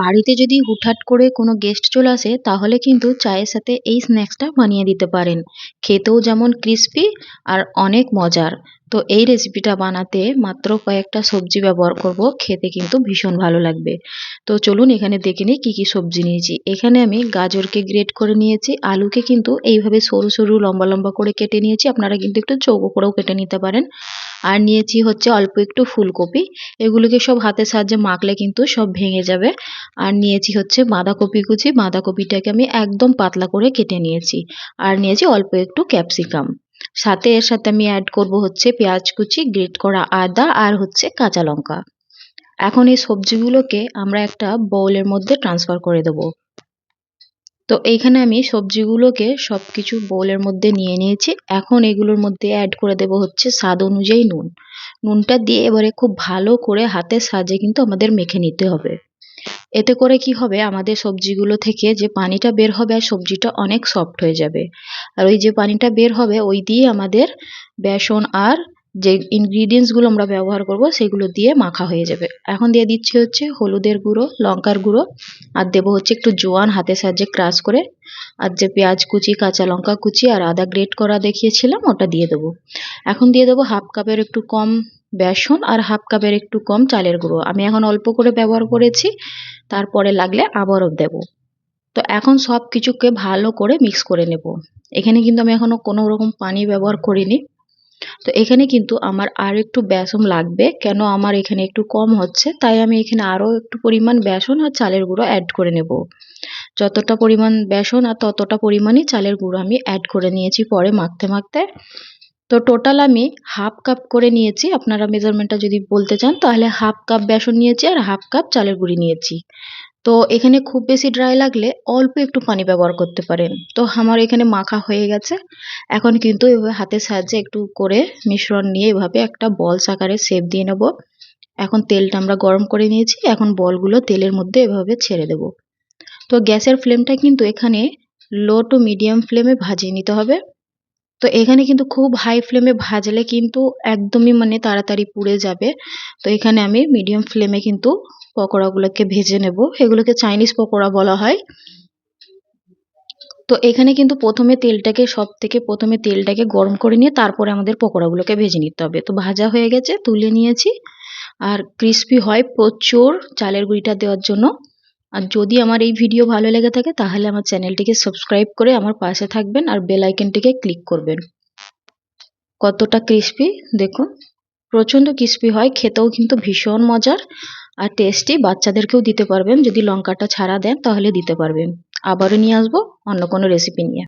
বাড়িতে যদি হুটহাট করে কোনো গেস্ট চলে আসে, তাহলে কিন্তু চায়ের সাথে এই স্ন্যাক্সটা বানিয়ে দিতে পারেন। খেতেও যেমন ক্রিস্পি আর অনেক মজার। তো এই রেসিপিটা বানাতে মাত্র কয়েকটা সবজি ব্যবহার করব, খেতে কিন্তু ভীষণ ভালো লাগবে। তো চলুন এখানে দেখে নিই কী কী সবজি নিয়েছি। এখানে আমি গাজরকে গ্রেট করে নিয়েছি, আলুকে কিন্তু এইভাবে সরু সরু লম্বা লম্বা করে কেটে নিয়েছি। আপনারা কিন্তু একটু চৌকো করেও কেটে নিতে পারেন। আর নিয়েছি হচ্ছে অল্প একটু ফুলকপি। এগুলোকে সব হাতের সাহায্যে মাখলে কিন্তু সব ভেঙে যাবে। আর নিয়েছি হচ্ছে বাঁধাকপি কুচি। বাঁধাকপিটাকে আমি একদম পাতলা করে কেটে নিয়েছি। আর নিয়েছি অল্প একটু ক্যাপসিকাম। সাথে এর সাথে আমি অ্যাড করব হচ্ছে পেঁয়াজ কুচি, গ্রেট করা আদা আর হচ্ছে কাঁচা লঙ্কা। এখন এই সবজিগুলোকে আমরা একটা বোলের মধ্যে ট্রান্সফার করে দেবো। তো এইখানে আমি সবজিগুলোকে সব কিছু বোলের মধ্যে নিয়ে নিয়েছি। এখন এগুলোর মধ্যে অ্যাড করে দেব হচ্ছে স্বাদ অনুযায়ী নুন। নুনটা দিয়ে এবারে খুব ভালো করে হাতের সাহায্যে কিন্তু আমাদের মেখে নিতে হবে। এতে করে কি হবে? আমাদের সবজিগুলো থেকে যে পানিটা বের হবে আর সবজিটা অনেক সফট হয়ে যাবে। আর ওই যে পানিটা বের হবে, ওই দিয়ে আমাদের বেসন আর যে ইনগ্রিডিয়েন্টসগুলো আমরা ব্যবহার করব, সেগুলো দিয়ে মাখা হয়ে যাবে। এখন দিয়ে দিচ্ছি হচ্ছে হলুদের গুঁড়ো, লঙ্কার গুঁড়ো, আর দেবো হচ্ছে একটু জোয়ান হাতের সাহায্যে ক্রাশ করে। আর যে পেঁয়াজ কুচি, কাঁচা লঙ্কা কুচি আর আদা গ্রেট করা দেখিয়েছিলাম, ওটা দিয়ে দেবো। এখন দিয়ে দেবো হাফ কাপের একটু কম বেসন আর হাফ কাপের একটু কম চালের গুঁড়ো। আমি এখন অল্প করে ব্যবহার করেছি, তারপরে লাগলে আবারও দেব। তো এখন সব কিছুকে ভালো করে মিক্স করে নেব। এখানে কিন্তু আমি এখনও কোনো রকম পানি ব্যবহার করিনি। তো এখানে কিন্তু আমার আর একটু বেসন লাগবে। কেন আমার এখানে একটু কম হচ্ছে, তাই আমি এখানে আরও একটু পরিমাণ বেসন আর চালের গুঁড়ো অ্যাড করে নেব। যতটা পরিমাণ বেসন আর ততটা পরিমাণই চালের গুঁড়ো আমি অ্যাড করে নিয়েছি পরে মাখতে মাখতে। তো টোটাল আমি হাফ কাপ করে নিয়েছি। আপনারা মেজারমেন্টটা যদি বলতে চান, তাহলে হাফ কাপ বেসন নিয়েছি আর হাফ কাপ চালের গুঁড়ি নিয়েছি। তো এখানে খুব বেশি ড্রাই লাগলে অল্প একটু পানি ব্যবহার করতে পারেন। তো আমার এখানে মাখা হয়ে গেছে। এখন কিন্তু এভাবে হাতের সাহায্যে একটু করে মিশ্রণ নিয়ে এভাবে একটা বলস আকারে শেপ দিয়ে নেব। এখন তেলটা আমরা গরম করে নিয়েছি। এখন বলগুলো তেলের মধ্যে এভাবে ছেড়ে দেব। তো গ্যাসের ফ্লেমটা কিন্তু এখানে লো টু মিডিয়াম ফ্লেমে ভাজিয়ে নিতে হবে। তো এখানে কিন্তু খুব হাই ফ্লেমে ভাজলে কিন্তু একদমই মানে তাড়াতাড়ি পুড়ে যাবে। তো এখানে আমি মিডিয়াম ফ্লেমে কিন্তু পকোড়াগুলোকে ভেজে নেব। এগুলোকে চাইনিজ পকোড়া বলা হয়। তো এখানে কিন্তু প্রথমে তেলটাকে সব থেকে প্রথমে তেলটাকে গরম করে নিয়ে তারপরে আমাদের পকোড়াগুলোকে ভেজে নিতে হবে। তো ভাজা হয়ে গেছে, তুলে নিয়েছি। আর ক্রিস্পি হয় প্রচুর চালের গুঁড়িটা দেওয়ার জন্য। আর যদি আমার এই ভিডিও ভালো লেগে থাকে, তাহলে আমার চ্যানেলটিকে সাবস্ক্রাইব করে আমার পাশে থাকবেন আর বেল আইকনটিকে ক্লিক করবেন। কতটা ক্রিস্পি দেখুন। প্রচণ্ড ক্রিস্পি হয়, খেতেও কিন্তু ভীষণ মজার। আর টেস্টি বাচ্চাদেরকেও দিতে পারবেন। যদি লঙ্কাটা ছাড়া দেন তাহলে দিতে পারবেন। আবারও নিয়ে আসব অন্য কোনো রেসিপি নিয়ে।